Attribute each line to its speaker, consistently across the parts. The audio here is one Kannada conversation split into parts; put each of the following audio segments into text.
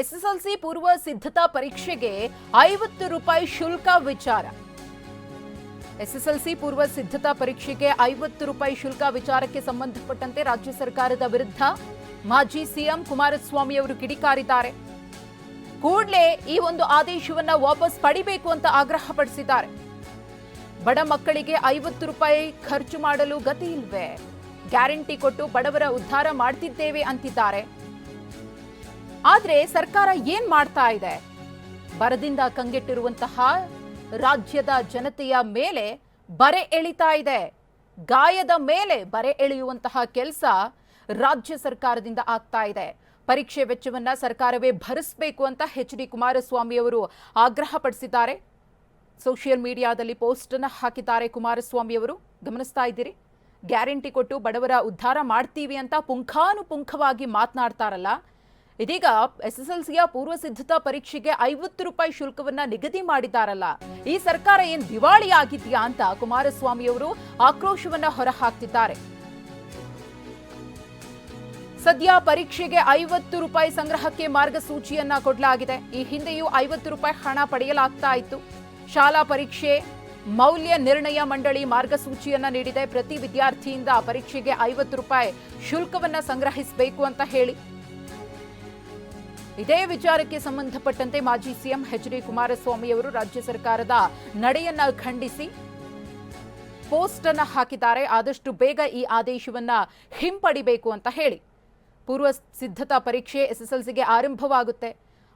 Speaker 1: ಎಸ್ಎಸ್ಎಲ್ಸಿ ಪೂರ್ವ ಸಿದ್ಧತಾ ಪರೀಕ್ಷೆಗೆ ಐವತ್ತು ರೂಪಾಯಿ ಶುಲ್ಕ ವಿಚಾರ. ಎಸ್ಎಸ್ಎಲ್ಸಿ ಪೂರ್ವ ಸಿದ್ಧತಾ ಪರೀಕ್ಷೆಗೆ ಐವತ್ತು ರೂಪಾಯಿ ಶುಲ್ಕ ವಿಚಾರಕ್ಕೆ ಸಂಬಂಧಪಟ್ಟಂತೆ ರಾಜ್ಯ ಸರ್ಕಾರದ ವಿರುದ್ಧ ಮಾಜಿ ಸಿಎಂ ಕುಮಾರಸ್ವಾಮಿ ಅವರು ಕಿಡಿಕಾರಿದ್ದಾರೆ. ಕೂಡಲೇ ಈ ಒಂದು ಆದೇಶವನ್ನ ವಾಪಸ್ ಪಡಿಬೇಕು ಅಂತ ಆಗ್ರಹಪಡಿಸಿದ್ದಾರೆ ಬಡ ಮಕ್ಕಳಿಗೆ ಐವತ್ತು ರೂಪಾಯಿ ಖರ್ಚು ಮಾಡಲು ಗತಿ ಇಲ್ವೇ? ಗ್ಯಾರಂಟಿ ಕೊಟ್ಟು ಬಡವರ ಉದ್ಧಾರ ಮಾಡ್ತಿದ್ದೇವೆ ಅಂತಿದ್ದಾರೆ. ಆದ್ರೆ ಸರ್ಕಾರ ಏನ್ ಮಾಡ್ತಾ ಇದೆ? ಬರದಿಂದ ಕಂಗೆಟ್ಟಿರುವಂತಹ ರಾಜ್ಯದ ಜನತೆಯ ಮೇಲೆ ಬರೆ ಎಳಿತಾ ಇದೆ. ಗಾಯದ ಮೇಲೆ ಬರೆ ಎಳೆಯುವಂತಹ ಕೆಲಸ ರಾಜ್ಯ ಸರ್ಕಾರದಿಂದ ಆಗ್ತಾ ಇದೆ. ಪರೀಕ್ಷೆ ವೆಚ್ಚವನ್ನ ಸರ್ಕಾರವೇ ಭರಿಸಬೇಕು ಅಂತ ಎಚ್ ಡಿ ಕುಮಾರಸ್ವಾಮಿ ಅವರು ಆಗ್ರಹಪಡಿಸಿದ್ದಾರೆ ಸೋಷಿಯಲ್ ಮೀಡಿಯಾದಲ್ಲಿ ಪೋಸ್ಟ್ ಅನ್ನ ಹಾಕಿದ್ದಾರೆ ಕುಮಾರಸ್ವಾಮಿ ಅವರು. ಗಮನಿಸ್ತಾ ಇದ್ದೀರಿ? ಗ್ಯಾರಂಟಿ ಕೊಟ್ಟು ಬಡವರ ಉದ್ಧಾರ ಮಾಡ್ತೀವಿ ಅಂತ ಪುಂಖಾನುಪುಂಖವಾಗಿ ಮಾತನಾಡ್ತಾರಲ್ಲ. ಇದೀಗ ಎಸ್ ಎಸ್ ಎಲ್ ಸಿಯ ಪೂರ್ವ ಸಿದ್ಧತಾ ಪರೀಕ್ಷೆಗೆ ಐವತ್ತು ರೂಪಾಯಿ ಶುಲ್ಕವನ್ನ ನಿಗದಿ ಮಾಡಿದ್ದಾರಲ್ಲ. ಈ ಸರ್ಕಾರ ಏನ್ ದಿವಾಳಿ ಆಗಿದೆಯಾ ಅಂತ ಕುಮಾರಸ್ವಾಮಿ ಅವರು ಆಕ್ರೋಶವನ್ನ ಹೊರಹಾಕ್ತಿದ್ದಾರೆ. ಸದ್ಯ ಪರೀಕ್ಷೆಗೆ ಐವತ್ತು ರೂಪಾಯಿ ಸಂಗ್ರಹಕ್ಕೆ ಮಾರ್ಗಸೂಚಿಯನ್ನ ಕೊಡಲಾಗಿದೆ. ಈ ಹಿಂದೆಯೂ ಐವತ್ತು ರೂಪಾಯಿ ಹಣ ಪಡೆಯಲಾಗ್ತಾ ಇತ್ತು. ಶಾಲಾ ಪರೀಕ್ಷೆ, ಮೌಲ್ಯ ನಿರ್ಣಯ ಮಂಡಳಿ ಮಾರ್ಗಸೂಚಿಯನ್ನ ನೀಡಿದೆ. ಪ್ರತಿ ವಿದ್ಯಾರ್ಥಿಯಿಂದ ಪರೀಕ್ಷೆಗೆ ಐವತ್ತು ರೂಪಾಯಿ ಶುಲ್ಕವನ್ನ ಸಂಗ್ರಹಿಸಬೇಕು ಅಂತ ಹೇಳಿ. ಇದೇ ವಿಚಾರಕ್ಕೆ ಸಂಬಂಧಪಟ್ಟಂತೆ ಮಾಜಿ ಸಿಎಂ ಎಚ್ ಡಿ ಕುಮಾರಸ್ವಾಮಿ ಅವರು ರಾಜ್ಯ ಸರ್ಕಾರದ ನಡೆಯನ್ನ ಖಂಡಿಸಿ ಪೋಸ್ಟ್ ಅನ್ನು ಹಾಕಿದ್ದಾರೆ. ಆದಷ್ಟು ಬೇಗ ಈ ಆದೇಶವನ್ನ ಹಿಂಪಡಿಬೇಕು ಅಂತ ಹೇಳಿ. ಪೂರ್ವ ಸಿದ್ಧತಾ ಪರೀಕ್ಷೆ ಎಸ್ಎಸ್ಎಲ್ಸಿಗೆ ಆರಂಭವಾಗುತ್ತೆ.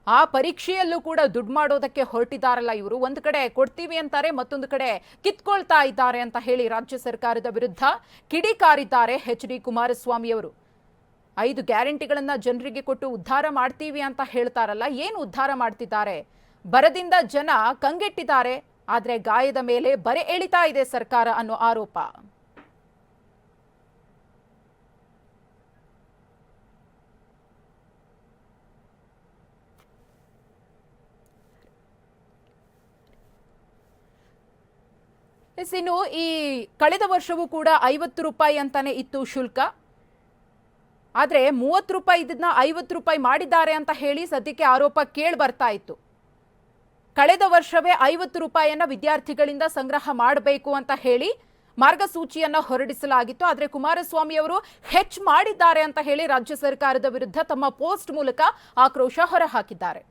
Speaker 1: ಆ ಪರೀಕ್ಷೆಯಲ್ಲೂ ಕೂಡ ದುಡ್ಡು ಮಾಡೋದಕ್ಕೆ ಹೊರಟಿದ್ದಾರಲ್ಲ ಇವರು. ಒಂದು ಕಡೆ ಕೊಡ್ತೀವಿ ಅಂತಾರೆ, ಮತ್ತೊಂದು ಕಡೆ ಕಿತ್ಕೊಳ್ತಾ ಇದ್ದಾರೆ ಅಂತ ಹೇಳಿ ರಾಜ್ಯ ಸರ್ಕಾರದ ವಿರುದ್ಧ ಕಿಡಿಕಾರಿದ್ದಾರೆ ಎಚ್ ಡಿ ಕುಮಾರಸ್ವಾಮಿ ಅವರು. ಐದು ಗ್ಯಾರಂಟಿಗಳನ್ನ ಜನರಿಗೆ ಕೊಟ್ಟು ಉದ್ಧಾರ ಮಾಡ್ತೀವಿ ಅಂತ ಹೇಳ್ತಾರಲ್ಲ, ಏನು ಉದ್ಧಾರ ಮಾಡ್ತಿದ್ದಾರೆ? ಬರದಿಂದ ಜನ ಕಂಗೆಟ್ಟಿದ್ದಾರೆ, ಆದ್ರೆ ಗಾಯದ ಮೇಲೆ ಬರೆ ಎಳಿತಾ ಇದೆ ಸರ್ಕಾರ ಅನ್ನೋ ಆರೋಪ. ಇನ್ನು ಈ ಕಳೆದ ವರ್ಷವೂ ಕೂಡ ಐವತ್ತು ರೂಪಾಯಿ ಅಂತಾನೆ ಇತ್ತು ಶುಲ್ಕ. ಆದ್ರೆ ಮೂವತ್ತು ರೂಪಾಯಿ ಇದನ್ನ ಐವತ್ತು ರೂಪಾಯಿ ಮಾಡಿದ್ದಾರೆ ಅಂತ ಹೇಳಿ ಸದ್ಯಕ್ಕೆ ಆರೋಪ ಕೇಳಿ ಬರ್ತಾ ಇತ್ತು. ಕಳೆದ ವರ್ಷವೇ ಐವತ್ತು ರೂಪಾಯಿಯನ್ನು ವಿದ್ಯಾರ್ಥಿಗಳಿಂದ ಸಂಗ್ರಹ ಮಾಡಬೇಕು ಅಂತ ಹೇಳಿ ಮಾರ್ಗಸೂಚಿಯನ್ನ ಹೊರಡಿಸಲಾಗಿತ್ತು. ಆದರೆ ಕುಮಾರಸ್ವಾಮಿ ಅವರು ಹೆಚ್ಚು ಮಾಡಿದ್ದಾರೆ ಅಂತ ಹೇಳಿ ರಾಜ್ಯ ಸರ್ಕಾರದ ವಿರುದ್ಧ ತಮ್ಮ ಪೋಸ್ಟ್ ಮೂಲಕ ಆಕ್ರೋಶ ಹೊರಹಾಕಿದ್ದಾರೆ.